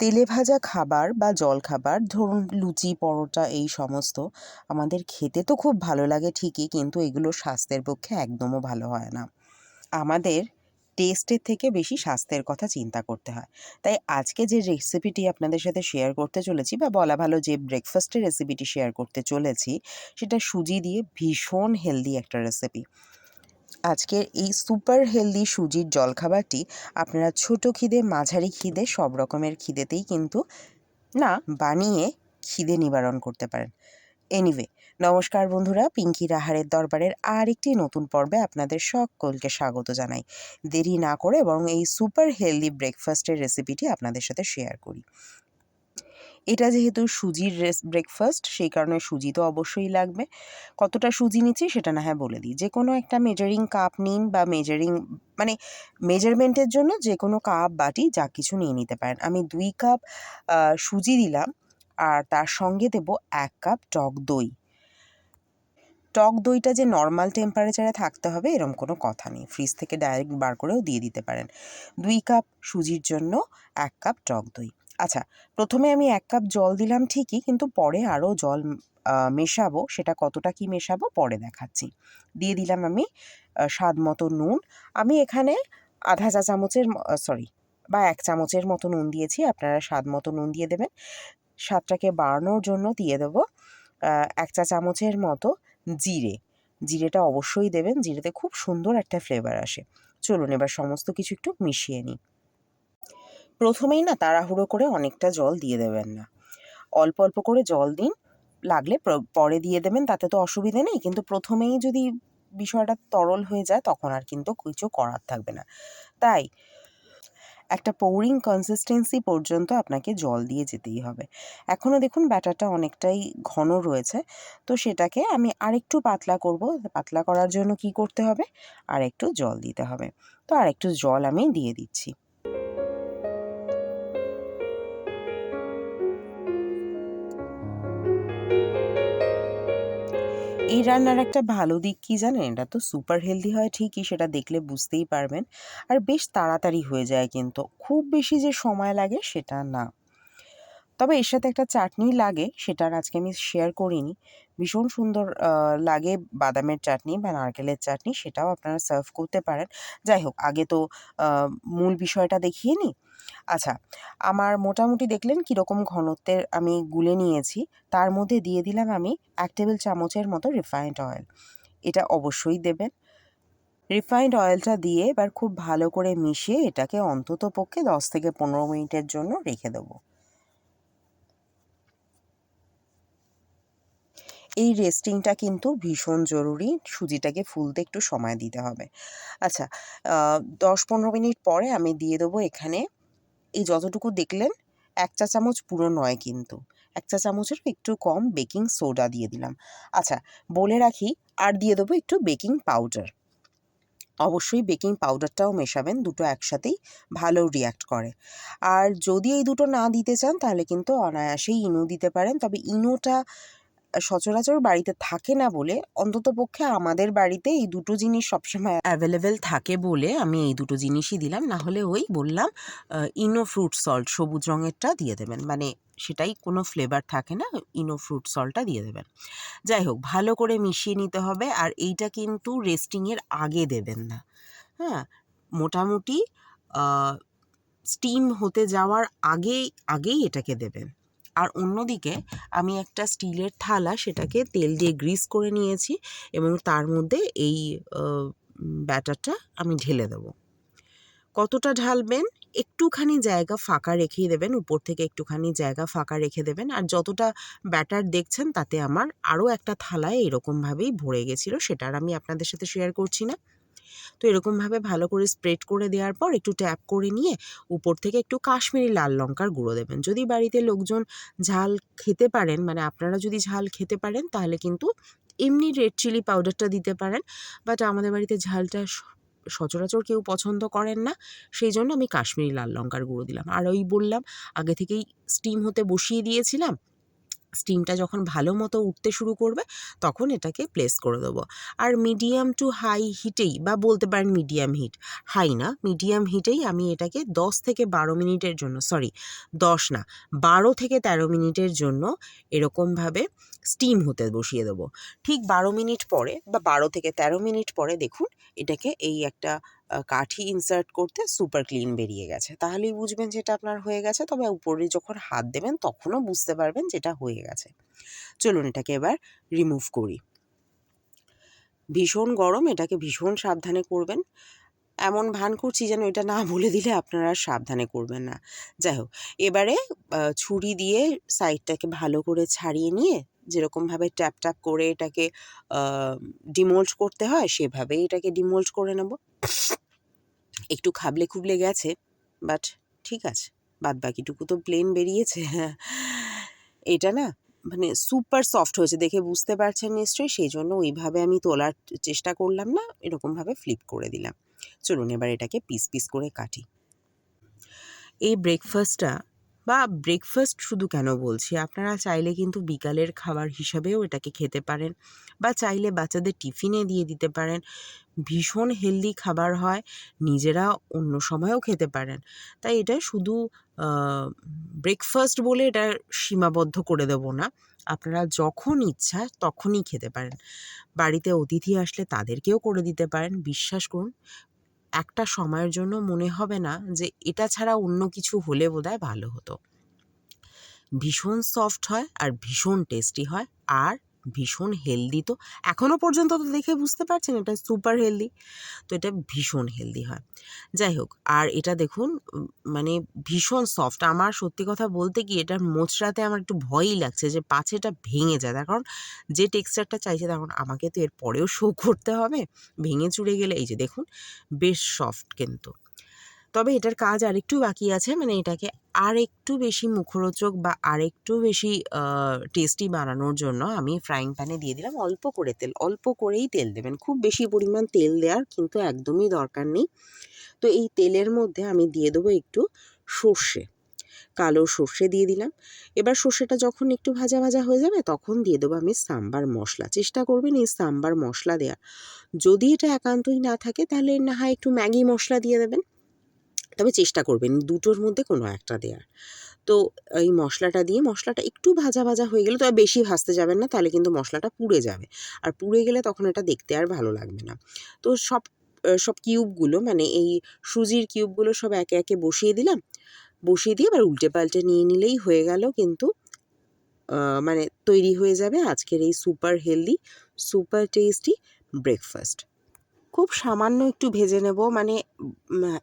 তেলে ভাজা খাবার বা জলখাবার, ধরুন লুচি, পরোটা, এই সমস্ত আমাদের খেতে তো খুব ভালো লাগে ঠিকই, কিন্তু এগুলো স্বাস্থ্যের পক্ষে একদমও ভালো হয় না। আমাদের টেস্টের থেকে বেশি স্বাস্থ্যের কথা চিন্তা করতে হয়। তাই আজকে যে রেসিপিটি আপনাদের সাথে শেয়ার করতে চলেছি বা বলা ভালো যে ব্রেকফাস্টের রেসিপিটি শেয়ার করতে চলেছি, সেটা সুজি দিয়ে ভীষণ হেলদি একটা রেসিপি আজকের এই সুপার হেলদি সুজির জলখাবারটি আপনারা ছোট খিদে, মাঝারি খিদে সব রকমের খিদেতেই কিন্তু না বানিয়ে খিদে নিবারণ করতে পারেন। এনিওয়ে নমস্কার বন্ধুরা, পিঙ্কি রাহারের দরবারের আর একটি নতুন পর্বে আপনাদের সকলকে স্বাগত জানাই। দেরি না করে বরং এই সুপার হেলদি ব্রেকফাস্টের রেসিপিটি আপনাদের সাথে শেয়ার করি। এটা যেহেতু সুজির ব্রেকফাস্ট সেই কারণে সুজি তো অবশ্যই লাগবে। কতটা সুজি নিচ্ছি সেটা না হয় বলে দিই। যে কোনো একটা মেজারিং কাপ নিন বা মেজারিং মানে মেজারমেন্টের জন্য যে কোনো কাপ বাটি, যা কিছু নিয়ে নিতে পারেন। আমি দুই কাপ সুজি দিলাম, আর তার সঙ্গে দেব এক কাপ টক দই। টক দইটা যে নর্মাল টেম্পারেচারে থাকতে হবে, এরম কোনো কথা নেই। ফ্রিজ থেকে ডাইরেক্ট বার করেও দিয়ে দিতে পারেন। দুই কাপ সুজির জন্য এক কাপ টক দই। আচ্ছা প্রথমে আমি এক কাপ জল দিলাম ঠিকই, কিন্তু পরে আরও জল মেশাবো, সেটা কতটা কি মেশাবো পরে দেখাচ্ছি। দিয়ে দিলাম আমি স্বাদ মতো নুন। আমি এখানে আধা চা চামচের সরি বা এক চামচের মতো নুন দিয়েছি, আপনারা স্বাদ মতো নুন দিয়ে দেবেন। স্বাদটাকে বাড়ানোর জন্য দিয়ে দেবো এক চা চামচের মতো জিরে। জিরেটা অবশ্যই দেবেন, জিরেতে খুব সুন্দর একটা ফ্লেভার আসে। চলুন এবার সমস্ত কিছু একটু মিশিয়ে নিই। প্রথমেই না তাড়াহুড়ো করে অনেকটা জল দিয়ে দেবেন না। অল্প অল্প করে জল দিন, লাগলে পরে দিয়ে দেবেন, তাতে তো অসুবিধে নেই, কিন্তু প্রথমেই যদি বিষয়টা তরল হয়ে যায়, তখন আর কিন্তু কিছু করার থাকবে না। তাই একটা পৌরিং কনসিস্টেন্সি পর্যন্ত আপনাকে জল দিয়ে যেতেই হবে। এখনও দেখুন ব্যাটারটা অনেকটাই ঘন রয়েছে, তো সেটাকে আমি আরেকটু পাতলা করব। পাতলা করার জন্য কি করতে হবে? আর একটু জল দিতে হবে। তো আর একটু জল আমি দিয়ে দিচ্ছি। এই রান্নার একটা ভালো দিক কী জানেন? এটা তো সুপার হেলদি হয় ঠিকই, সেটা দেখলে বুঝতেই পারবেন। আর বেশ তাড়াতাড়ি হয়ে যায় কিন্তু। খুব বেশি যে সময় লাগে সেটা না। তবে এর সাথে একটা চাটনি লাগে সেটার আজকে আমি শেয়ার করিনি। ভীষণ সুন্দর লাগে বাদামের চাটনি বা নারকেলের চাটনি, সেটাও আপনারা সার্ভ করতে পারেন। যাই হোক, আগে তো মূল বিষয়টা দেখিয়ে নিই। আচ্ছা আমার মোটামুটি দেখলেন কীরকম ঘনত্বের আমি গুলে নিয়েছি। তার মধ্যে দিয়ে দিলাম আমি এক টেবিল চামচের মতো রিফাইন্ড অয়েল এটা অবশ্যই দেবেন। রিফাইন্ড অয়েলটা দিয়ে এবার খুব ভালো করে মিশিয়ে এটাকে অন্তত পক্ষে দশ থেকে পনেরো মিনিটের জন্য রেখে দেবো। এই রেস্টিংটা কিন্তু ভীষণ জরুরি। সুজিটাকে ফুলতে একটু সময় দিতে হবে। আচ্ছা দশ পনেরো মিনিট পরে আমি দিয়ে দেবো এখানে, এই যতটুকু দেখলেন, এক চা চামচ পুরো নয় কিন্তু। এক চা চামচের একটু কম বেকিং সোডা দিয়ে দিলাম। আচ্ছা বলে রাখি, আর দিয়ে দেবো একটু বেকিং পাউডার। অবশ্যই বেকিং পাউডারটাও মেশাবেন, দুটো একসাথেই ভালো রিয়াক্ট করে। আর যদি এই দুটো না দিতে চান, তাহলে কিন্তু অনায়াসেই ইনো দিতে পারেন। তবে ইনোটা সচরাচর বাড়িতে থাকে না বলে অন্তত পক্ষে আমাদের বাড়িতে এই দুটো জিনিস সবসময় অ্যাভেলেবেল থাকে বলে আমি এই দুটো জিনিসই দিলাম। না হলে ওই বললাম ইনো ফ্রুট সল্ট সবুজ রঙেরটা দিয়ে দেবেন। মানে সেটাই কোনো ফ্লেভার থাকে না ইনো ফ্রুট সল্টটা দিয়ে দেবেন। যাই হোক, ভালো করে মিশিয়ে নিতে হবে আর এইটা কিন্তু রেস্টিংয়ের আগে দেবেন না। হ্যাঁ মোটামুটি স্টিম হতে যাওয়ার আগেই আগেই এটাকে দেবেন। আর অন্যদিকে আমি একটা স্টিলের থালা সেটাকে তেল দিয়ে গ্রিস করে নিয়েছি এবং তার মধ্যে এই ব্যাটারটা আমি ঢেলে দেবো। কতটা ঢালবেন? একটুখানি জায়গা ফাঁকা রেখেই দেবেন, উপর থেকে একটুখানি জায়গা ফাঁকা রেখে দেবেন। আর যতটা ব্যাটার দেখছেন তাতে আমার আরও একটা থালায় এরকমভাবেই ভরে গেছিল, সেটা আর আমি আপনাদের সাথে শেয়ার করছি না। তো এরকমভাবে ভালো করে স্প্রেড করে দেওয়ার পর একটু ট্যাপ করে নিয়ে উপর থেকে একটু কাশ্মীরি লাল লঙ্কার গুঁড়ো দেবেন। যদি বাড়িতে লোকজন ঝাল খেতে পারেন মানে আপনারা যদি ঝাল খেতে পারেন, তাহলে কিন্তু এমনি রেড চিলি পাউডারটা দিতে পারেন। বাট আমাদের বাড়িতে ঝালটা সচরাচর কেউ পছন্দ করেন না, সেই জন্য আমি কাশ্মীরি লাল লঙ্কার গুঁড়ো দিলাম। আর ওই বললাম, আগে থেকেই স্টিম হতে বসিয়ে দিয়েছিলাম স্টিমটা যখন ভালো মতো উঠতে শুরু করবে, তখন এটাকে প্লেস করে দেবো। আর মিডিয়াম টু হাই হিটেই বা বলতে পারেন মিডিয়াম হিট হাই না মিডিয়াম হিটেই আমি এটাকে দশ থেকে বারো মিনিটের জন্য সরি দশ না, বারো থেকে তেরো মিনিটের জন্য এরকমভাবে স্টিম হতে বসিয়ে দেবো। ঠিক বারো মিনিট পরে বা বারো থেকে তেরো মিনিট পরে দেখুন, এটাকে এই একটা কাঠি ইনসার্ট করতে সুপার ক্লিন বেরিয়ে গেছে। তাহলেই বুঝবেন যে এটা আপনার হয়ে গেছে, তবে উপরে যখন হাত দেবেন তখনও বুঝতে পারবেন যেটা হয়ে গেছে। চলুন এটাকে এবার রিমুভ করি। ভীষণ গরম, এটাকে ভীষণ সাবধানে করবেন। এমন ভান করছি যেন এটা না বলে দিলে আপনারা সাবধানে করবেন না। যাই হোক, এবারে ছুরি দিয়ে সাইডটাকে ভালো করে ছাড়িয়ে নিয়ে যেরকমভাবে ট্যাপ ট্যাপ করে এটাকে ডিমোল্ড করতে হয়, সেভাবেই এটাকে ডিমোল্ড করে নেব। একটু খাবলে খুবলে গেছে বাট ঠিক আছে বাদ বাকিটুকু তো প্লেন বেরিয়েছে। এটা না মানে সুপার সফট হয়েছে, দেখে বুঝতে পারছেন নিশ্চয়ই সেই জন্য ওইভাবে আমি তোলার চেষ্টা করলাম না, এরকমভাবে ফ্লিপ করে দিলাম। চলুন এবার এটাকে পিস পিস করে কাটি। এই ব্রেকফাস্টটা বা ব্রেকফাস্ট শুধু কেন বলছি? আপনারা চাইলে কিন্তু বিকালের খাবার হিসাবেও এটাকে খেতে পারেন বা চাইলে বাচ্চাদের টিফিনে দিয়ে দিতে পারেন। ভীষণ হেলদি খাবার হয়, নিজেরা অন্য সময়েও খেতে পারেন। তাই এটা শুধু ব্রেকফাস্ট বলে এটা সীমাবদ্ধ করে দেবো না। আপনারা যখন ইচ্ছা তখনই খেতে পারেন। বাড়িতে অতিথি আসলে তাদেরকেও করে দিতে পারেন। বিশ্বাস করুন একটা সময়ের জন্য মনে হবে না যে এটা ছাড়া অন্য কিছু হলে বোধহয় ভালো হতো। ভীষণ সফট হয় আর ভীষণ টেস্টি হয়। আর ভীষণ হেলদি তো। এখনও পর্যন্ত তো দেখে বুঝতে পারছেন এটা সুপার হেলদি তো এটা ভীষণ হেলদি হয়। যাই হোক, আর এটা দেখুন মানে ভীষণ সফট আমার সত্যি কথা বলতে কি, এটার মোচড়াতে আমার একটু ভয়ই লাগছে যে পাছে এটা ভেঙে যায়। তার কারণ যে টেক্সচারটা চাইছে তখন আমাকে তো এর পরেও শো করতে হবে। ভেঙে চুড়ে গেলে, এই যে দেখুন, বেশ সফট কিন্তু। তবে এটার কাজ আরেকটু বাকি আছে মানে এটাকে আর একটু বেশি মুখরোচক বা আরেকটু বেশি টেস্টি বানানোর জন্য আমি ফ্রাইং প্যানে দিয়ে দিলাম অল্প করে তেল, অল্প করেই তেল দেবেন। খুব বেশি পরিমাণ তেল দেওয়ার কিন্তু একদমই দরকার নেই। তো এই তেলের মধ্যে আমি দিয়ে দেবো একটু সর্ষে, কালো সর্ষে দিয়ে দিলাম। এবার সর্ষেটা যখন একটু ভাজা ভাজা হয়ে যাবে তখন দিয়ে দেবো আমি সাম্বার মশলা। চেষ্টা করবেন এই সাম্বার মশলা দেওয়ার। যদি এটা একান্তই না থাকে তাহলে না হয় একটু ম্যাগি মশলা দিয়ে দেবেন। তবে চেষ্টা করবেন দুটোর মধ্যে কোনো একটা দেওয়ার তো এই মশলাটা দিয়ে মশলাটা একটু ভাজা ভাজা হয়ে গেলে, তবে বেশি ভাজতে যাবেন না, তাহলে কিন্তু মশলাটা পুড়ে যাবে। আর পুড়ে গেলে তখন এটা দেখতে আর ভালো লাগবে না। তো সব সব কিউবগুলো মানে এই সুজির কিউবগুলো সব একে একে বসিয়ে দিলাম। বসিয়ে দিয়ে এবার উল্টে পাল্টে নিয়ে নিলেই হয়ে গেল কিন্তু মানে তৈরি হয়ে যাবে আজকের এই super healthy, super tasty breakfast. খুব সামান্য একটু ভেজে নেব। মানে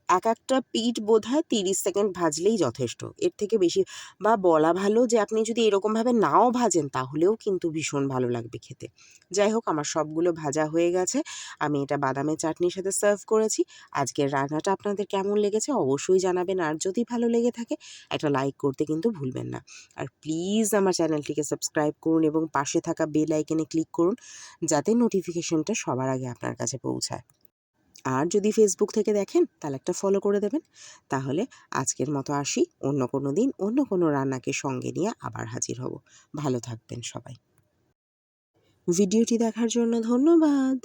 এক একটা পিঠ বোধ হয় তিরিশ সেকেন্ড ভাজলেই যথেষ্ট। এর থেকে বেশি বা বলা ভালো যে, আপনি যদি এরকমভাবে নাও ভাজেন, তাহলেও কিন্তু ভীষণ ভালো লাগবে খেতে। যাই হোক, আমার সবগুলো ভাজা হয়ে গেছে। আমি এটা বাদামের চাটনির সাথে সার্ভ করেছি। আজকের রান্নাটা আপনাদের কেমন লেগেছে অবশ্যই জানাবেন। আর যদি ভালো লেগে থাকে, একটা লাইক করতে কিন্তু ভুলবেন না। আর প্লিজ আমার চ্যানেলটিকে সাবস্ক্রাইব করুন এবং পাশে থাকা বেল আইকনে ক্লিক করুন, যাতে নোটিফিকেশনটা সবার আগে আপনার কাছে পৌঁছায়। আর যদি ফেসবুক থেকে দেখেন, তাহলে একটা ফলো করে দেবেন। তাহলে আজকের মতো আসি। অন্য কোনো দিন, অন্য কোনো রান্নাকে সঙ্গে নিয়ে আবার হাজির হব। ভালো থাকবেন সবাই। ভিডিওটি দেখার জন্য ধন্যবাদ।